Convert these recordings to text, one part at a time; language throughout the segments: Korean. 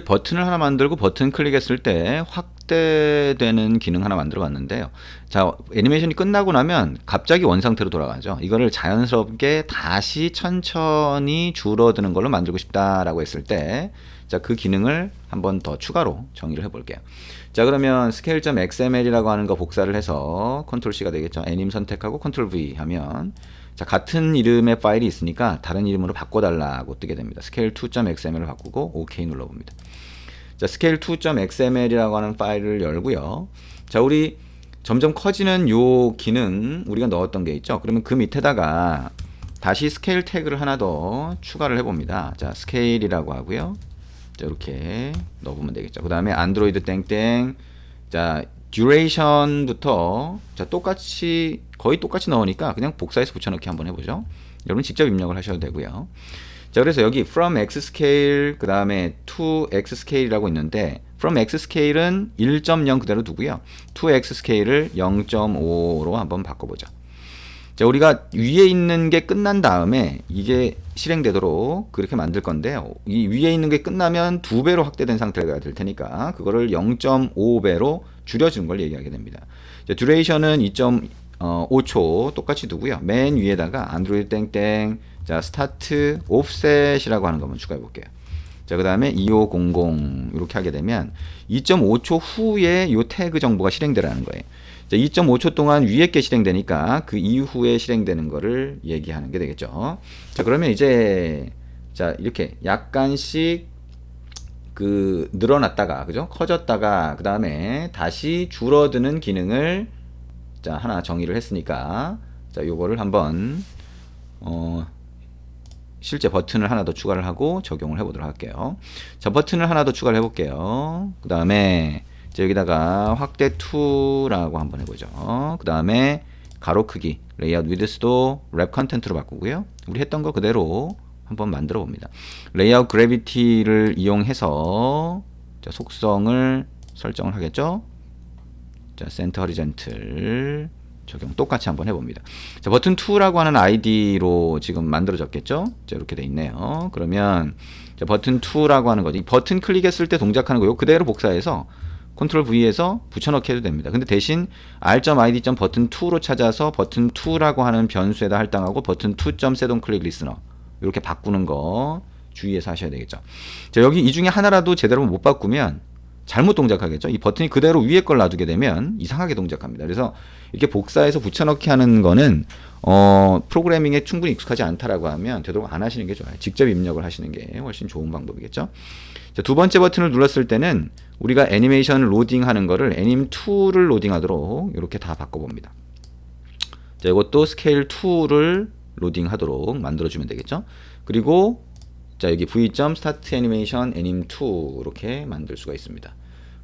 버튼을 하나 만들고 버튼 클릭했을 때 확대되는 기능 하나 만들어 봤는데요. 자, 애니메이션이 끝나고 나면 갑자기 원상태로 돌아가죠. 이거를 자연스럽게 다시 천천히 줄어드는 걸로 만들고 싶다라고 했을 때, 자, 그 기능을 한번 더 추가로 정의를 해 볼게요. 자, 그러면 scale.xml이라고 하는 거 복사를 해서 컨트롤 C가 되겠죠. 애님 선택하고 컨트롤 V 하면 자, 같은 이름의 파일이 있으니까 다른 이름으로 바꿔달라고 뜨게 됩니다. scale2.xml을 바꾸고 OK 눌러봅니다. 자, scale2.xml이라고 하는 파일을 열고요. 자, 우리 점점 커지는 요 기능 우리가 넣었던 게 있죠. 그러면 그 밑에다가 다시 스케일 태그를 하나 더 추가를 해봅니다. 자, 스케일이라고 하고요. 자, 이렇게 넣어보면 되겠죠. 그 다음에 안드로이드 땡땡. 자, 듀레이션부터 자, 똑같이 거의 똑같이 넣으니까 그냥 복사해서 붙여넣기 한번 해보죠. 여러분 직접 입력을 하셔도 되고요. 자, 그래서 여기 from x scale 그 다음에 to x scale이라고 있는데 from x scale은 1.0 그대로 두고요. to x scale을 0.5로 한번 바꿔보죠. 자, 우리가 위에 있는 게 끝난 다음에 이게 실행되도록 그렇게 만들 건데요. 이 위에 있는 게 끝나면 두 배로 확대된 상태가 될 테니까 그거를 0.5배로 줄여주는 걸 얘기하게 됩니다. 자, 듀레이션은 2.5초 똑같이 두고요. 맨 위에다가 안드로이드 땡땡 자, 스타트 오프셋이라고 하는 거 한번 추가해 볼게요. 자, 그 다음에 2500 이렇게 하게 되면 2.5초 후에 요 태그 정보가 실행되라는 거예요. 자, 2.5초 동안 위에 게 실행되니까 그 이후에 실행되는 거를 얘기하는 게 되겠죠. 자, 그러면 이제 자, 이렇게 약간씩 그 늘어났다가 그죠? 커졌다가 그다음에 다시 줄어드는 기능을 자, 하나 정의를 했으니까 자, 요거를 한번 어 실제 버튼을 하나 더 추가를 하고 적용을 해보도록 할게요. 자, 버튼을 하나 더 추가를 해볼게요. 그 다음에 여기다가 확대 2라고 한번 해보죠. 그 다음에 가로 크기, 레이아웃 위드스도 랩 컨텐트로 바꾸고요. 우리 했던 거 그대로 한번 만들어 봅니다. 레이아웃 그래비티를 이용해서 자, 속성을 설정을 하겠죠. 자, 센터 허리젠틀 적용 똑같이 한번 해봅니다. 자, 버튼 2라고 하는 아이디로 지금 만들어졌겠죠? 자, 이렇게 돼 있네요. 그러면 자, 버튼 2라고 하는 거지. 버튼 클릭했을 때 동작하는 거요. 그대로 복사해서 컨트롤 V에서 붙여넣기 해도 됩니다. 근데 대신 r.id.버튼 2로 찾아서 버튼 2라고 하는 변수에다 할당하고 버튼 2.setOn click listener 이렇게 바꾸는 거 주의해서 하셔야 되겠죠. 자, 여기 이 중에 하나라도 제대로 못 바꾸면 잘못 동작하겠죠. 이 버튼이 그대로 위에 걸 놔두게 되면 이상하게 동작합니다. 그래서 이렇게 복사해서 붙여넣기 하는 거는 어, 프로그래밍에 충분히 익숙하지 않다라고 하면 되도록 안 하시는 게 좋아요. 직접 입력을 하시는 게 훨씬 좋은 방법이겠죠. 자, 두 번째 버튼을 눌렀을 때는 우리가 애니메이션 로딩 하는 거를 애님2를 로딩하도록 이렇게 다 바꿔봅니다. 자, 이것도 스케일 2를 로딩하도록 만들어주면 되겠죠. 그리고 자, 여기 v.start animation anim2 이렇게 만들 수가 있습니다.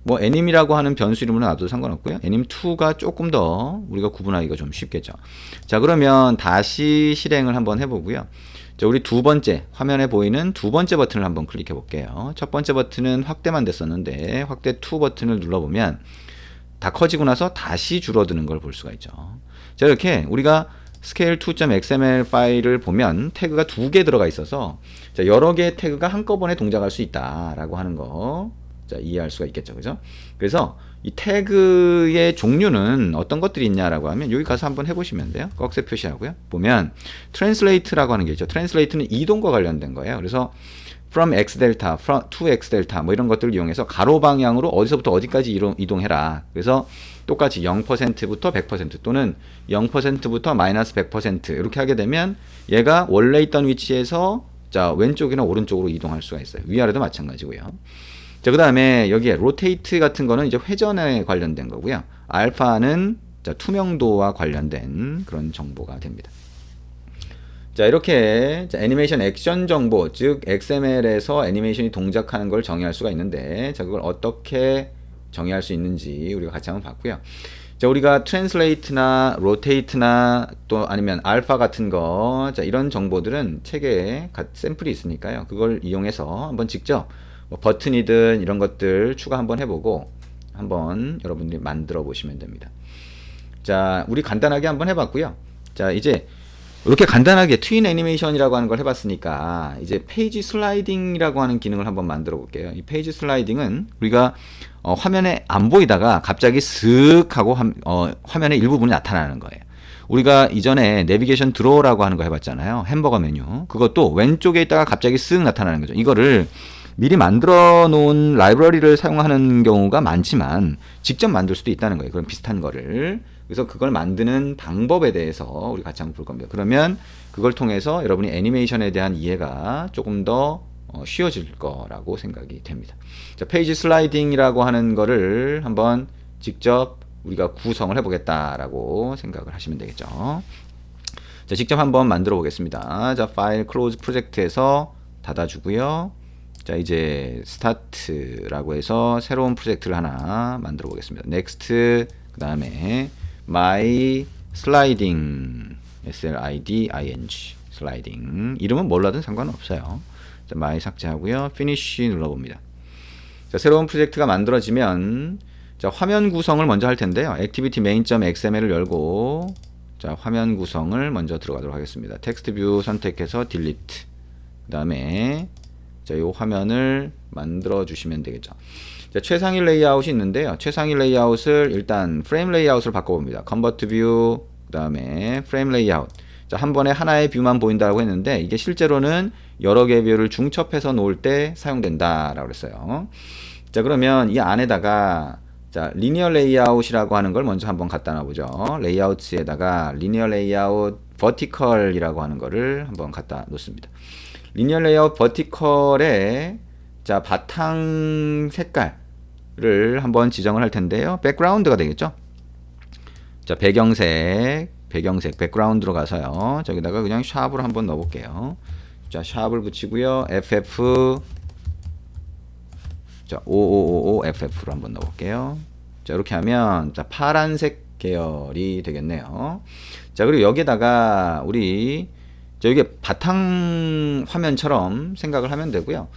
뭐 anim이라고 하는 변수 이름으로 놔도 상관없고요. anim2가 조금 더 우리가 구분하기가 좀 쉽겠죠. 자, 그러면 다시 실행을 한번 해보고요. 자, 우리 두 번째 화면에 보이는 두 번째 버튼을 한번 클릭해 볼게요. 첫 번째 버튼은 확대만 됐었는데 확대 2 버튼을 눌러보면 다 커지고 나서 다시 줄어드는 걸 볼 수가 있죠. 자, 이렇게 우리가 scale2.xml 파일을 보면 태그가 두 개 들어가 있어서 자, 여러 개의 태그가 한꺼번에 동작할 수 있다라고 하는 거 자, 이해할 수가 있겠죠. 그죠? 그래서 이 태그의 종류는 어떤 것들이 있냐라고 하면 여기 가서 한번 해보시면 돼요. 꺽쇠 표시하고요. 보면 translate라고 하는 게 있죠. translate는 이동과 관련된 거예요. 그래서 from x delta, from to x delta 뭐 이런 것들을 이용해서 가로 방향으로 어디서부터 어디까지 이동해라. 그래서 똑같이 0%부터 100% 또는 0%부터 마이너스 100% 이렇게 하게 되면 얘가 원래 있던 위치에서 자 왼쪽이나 오른쪽으로 이동할 수가 있어요. 위아래도 마찬가지고요. 자, 그 다음에 여기에 로테이트 같은 거는 이제 회전에 관련된 거고요. 알파는 자, 투명도와 관련된 그런 정보가 됩니다. 자, 이렇게 자, 애니메이션 액션 정보, 즉 XML에서 애니메이션이 동작하는 걸 정의할 수가 있는데 자, 그걸 어떻게 정의할 수 있는지 우리가 같이 한번 봤고요. 자, 우리가 트랜슬레이트나 로테이트나 또 아니면 알파 같은 거, 자, 이런 정보들은 책에 샘플이 있으니까요. 그걸 이용해서 한번 직접 뭐 버튼이든 이런 것들 추가 한번 해보고 한번 여러분들이 만들어 보시면 됩니다. 자, 우리 간단하게 한번 해봤고요. 자, 이제 이렇게 간단하게 트윈 애니메이션이라고 하는 걸 해봤으니까 이제 페이지 슬라이딩이라고 하는 기능을 한번 만들어 볼게요. 이 페이지 슬라이딩은 우리가 어, 화면에 안 보이다가 갑자기 슥 하고 함- 어, 화면의 일부분이 나타나는 거예요. 우리가 이전에 내비게이션 드로우라고 하는 거 해봤잖아요. 햄버거 메뉴. 그것도 왼쪽에 있다가 갑자기 쓱 나타나는 거죠. 이거를 미리 만들어 놓은 라이브러리를 사용하는 경우가 많지만 직접 만들 수도 있다는 거예요. 그런 비슷한 거를. 그래서 그걸 만드는 방법에 대해서 우리 같이 한번 볼 겁니다. 그러면 그걸 통해서 여러분이 애니메이션에 대한 이해가 조금 더 어, 쉬워질 거라고 생각이 됩니다. 자, 페이지 슬라이딩이라고 하는 거를 한번 직접 우리가 구성을 해보겠다라고 생각을 하시면 되겠죠. 자, 직접 한번 만들어 보겠습니다. 자, 파일 클로즈 프로젝트에서 닫아주고요. 자, 이제 스타트라고 해서 새로운 프로젝트를 하나 만들어 보겠습니다. 넥스트 그 다음에 my sliding s l i d i n g 슬라이딩 이름은 뭘로든 상관은 없어요. 자, my 삭제하고요. finish 눌러봅니다. 자, 새로운 프로젝트가 만들어지면 자, 화면 구성을 먼저 할 텐데요. activity main.xml을 열고 자, 화면 구성을 먼저 들어가도록 하겠습니다. 텍스트 뷰 선택해서 delete. 그 다음에 자, 요 화면을 만들어 주시면 되겠죠. 자, 최상위 레이아웃이 있는데요. 최상위 레이아웃을 일단 프레임 레이아웃을 바꿔 봅니다. 컨버트 뷰 그 다음에 프레임 레이아웃. 자, 한 번에 하나의 뷰만 보인다고 했는데 이게 실제로는 여러 개의 뷰를 중첩해서 놓을 때 사용된다라고 그랬어요. 자, 그러면 이 안에다가 자, 리니어 레이아웃이라고 하는 걸 먼저 한번 갖다 놔보죠. 레이아웃에다가 리니어 레이아웃 버티컬이라고 하는 거를 한번 갖다 놓습니다. 리니어 레이아웃 버티컬에 자, 바탕 색깔을 한번 지정을 할 텐데요. 백그라운드가 되겠죠? 자, 배경색, 배경색, 백그라운드로 가서요. 저기다가 그냥 샵을 한번 넣어 볼게요. 자, 샵을 붙이고요. FF 자, 5555 FF로 한번 넣어 볼게요. 자, 이렇게 하면 자, 파란색 계열이 되겠네요. 자, 그리고 여기에다가 우리 자, 이게 바탕 화면처럼 생각을 하면 되고요.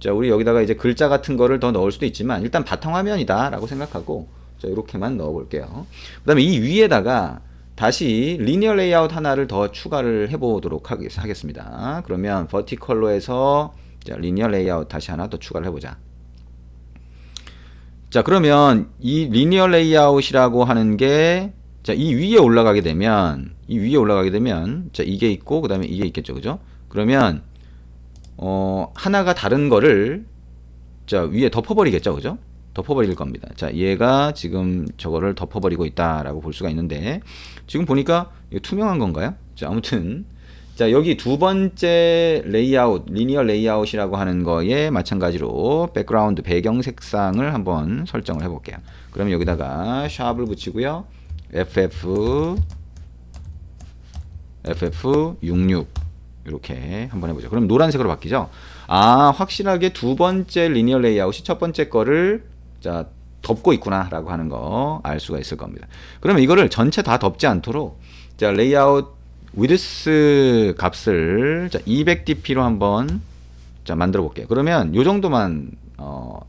자, 우리 여기다가 이제 글자 같은 거를 더 넣을 수도 있지만 일단 바탕 화면이다라고 생각하고 자, 이렇게만 넣어 볼게요. 그다음에 이 위에다가 다시 리니어 레이아웃 하나를 더 추가를 해 보도록 하겠습니다. 그러면 버티컬로에서 자, 리니어 레이아웃 다시 하나 더 추가를 해 보자. 자, 그러면 이 리니어 레이아웃이라고 하는 게 자, 이 위에 올라가게 되면 이 위에 올라가게 되면 자, 이게 있고 그다음에 이게 있겠죠. 그죠? 그러면 어, 하나가 다른 거를 자, 위에 덮어 버리겠죠. 그죠? 덮어 버릴 겁니다. 자, 얘가 지금 저거를 덮어 버리고 있다라고 볼 수가 있는데 지금 보니까 투명한 건가요? 자, 아무튼 자, 여기 두 번째 레이아웃, 리니어 레이아웃이라고 하는 거에 마찬가지로 백그라운드 배경 색상을 한번 설정을 해 볼게요. 그러면 여기다가 샵을 붙이고요. FF FF66 이렇게 한번 해보죠. 그럼 노란색으로 바뀌죠. 아 확실하게 두 번째 리니어 레이아웃이 첫 번째 거를 자 덮고 있구나라고 하는 거 알 수가 있을 겁니다. 그러면 이거를 전체 다 덮지 않도록 자 레이아웃 위드스 값을 자 200dp로 한번 자 만들어 볼게요. 그러면 요 정도만 어,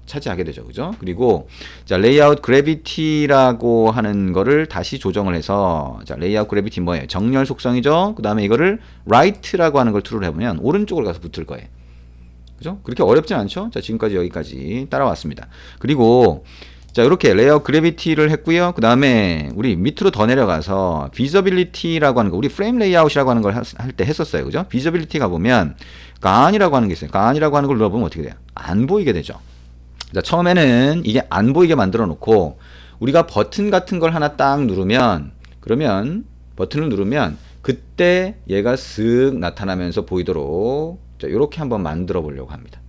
차지하게 되죠. 그죠? 그리고 자, 레이아웃 그래비티라고 하는 거를 다시 조정을 해서 자, 레이아웃 그래비티 뭐예요? 정렬 속성이죠. 그다음에 이거를 right라고 하는 걸 true로 해 보면 오른쪽으로 가서 붙을 거예요. 그죠? 그렇게 어렵진 않죠? 자, 지금까지 여기까지 따라왔습니다. 그리고 자, 이렇게 레이아웃 그래비티를 했고요. 그다음에 우리 밑으로 더 내려가서 비저빌리티라고 하는 거 우리 프레임 레이아웃이라고 하는 걸 할 때 했었어요. 그죠? 비저빌리티 가 보면 간이라고 하는 게 있어요. 간이라고 하는 걸 눌러 보면 어떻게 돼요? 안 보이게 되죠. 자, 처음에는 이게 안 보이게 만들어 놓고 우리가 버튼 같은 걸 하나 딱 누르면 그러면 버튼을 누르면 그때 얘가 쓱 나타나면서 보이도록 자, 이렇게 한번 만들어 보려고 합니다.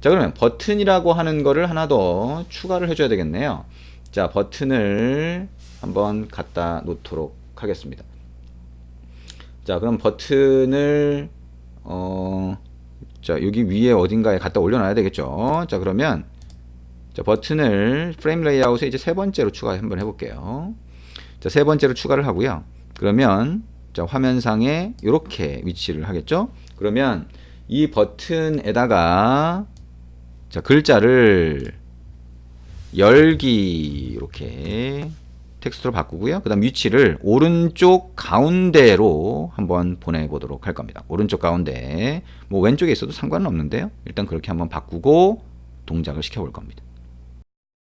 자, 그러면 버튼이라고 하는 거를 하나 더 추가를 해줘야 되겠네요. 자, 버튼을 한번 갖다 놓도록 하겠습니다. 자, 그럼 버튼을 어, 자, 여기 위에 어딘가에 갖다 올려놔야 되겠죠. 자, 그러면, 자, 버튼을 프레임 레이아웃에 이제 세 번째로 추가 한번 해볼게요. 자, 세 번째로 추가를 하고요. 그러면, 자, 화면상에 이렇게 위치를 하겠죠. 그러면 이 버튼에다가, 자, 글자를 열기, 이렇게, 텍스트로 바꾸고요. 그 다음 위치를 오른쪽 가운데로 한번 보내보도록 할 겁니다. 오른쪽 가운데 뭐 왼쪽에 있어도 상관은 없는데요. 일단 그렇게 한번 바꾸고 동작을 시켜볼 겁니다.